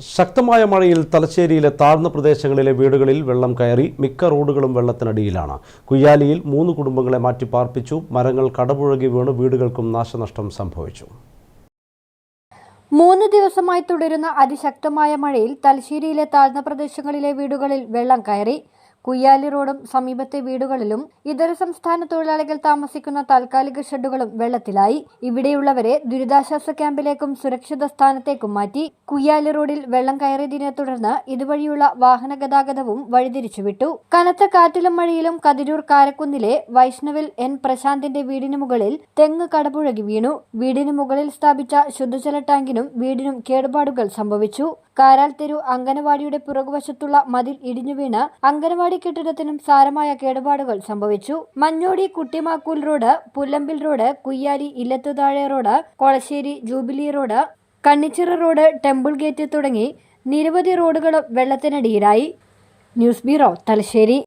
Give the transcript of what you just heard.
ശക്തമായ മഴയിൽ തലശ്ശേരിയിലെ താഴ്ന്ന പ്രദേശങ്ങളിലെ വീടുകളിൽ വെള്ളം കയറി മിക്ക റോഡുകളും വെള്ളത്തിനടിയിലാണ്. കുയ്യാലിയിൽ മൂന്ന് കുടുംബങ്ങളെ മാറ്റി പാർപ്പിച്ചു. മരങ്ങൾ കടപുഴകി വീണ്. വീടുകൾക്കും നാശനഷ്ടം സംഭവിച്ചു. മൂന്ന് ദിവസമായി തുടരുന്ന അതിശക്തമായ മഴയിൽ തലശ്ശേരിയിലെ താഴ്ന്ന പ്രദേശങ്ങളിലെ വീടുകളിൽ വെള്ളം കയറി. കുയ്യാലി റോഡും സമീപത്തെ വീടുകളിലും ഇതര സംസ്ഥാന തൊഴിലാളികൾ താമസിക്കുന്ന താൽക്കാലിക ഷെഡുകളും വെള്ളത്തിലായി. ഇവിടെയുള്ളവരെ ദുരിതാശ്വാസ ക്യാമ്പിലേക്കും സുരക്ഷിത സ്ഥാനത്തേക്കും മാറ്റി കുയ്യാലി റോഡിൽ വെള്ളം കയറിയതിനെ തുടർന്ന് ഇതുവഴിയുള്ള വാഹന ഗതാഗതവും വഴിതിരിച്ചുവിട്ടു. കനത്ത കാറ്റിലും മഴയിലും കതിരൂർ കാരക്കുന്നിലെ വൈഷ്ണവിൽ എൻ പ്രശാന്തിന്റെ വീടിന് മുകളിൽ തെങ്ങ് കടപുഴകി വീണു. വീടിന് മുകളിൽ സ്ഥാപിച്ച ശുദ്ധജല ടാങ്കിനും വീടിനും കേടുപാടുകൾ സംഭവിച്ചു. കാരാൽ തെരു അംഗനവാടിയുടെ പുറകുവശത്തുള്ള മതിൽ ഇടിഞ്ഞു വീണ് അങ്കനവാടി കെട്ടിടത്തിനും സാരമായ കേടുപാടുകൾ സംഭവിച്ചു. Manjodi Kuttimakkool road Pullambil road Kuyyali Illathuthazhe road Kolassery jubilee road Kannichira road temple gate തുടങ്ങി നിരവധി റോഡുകളും വെള്ളത്തിനടിയിലായി. News bureau Thalassery.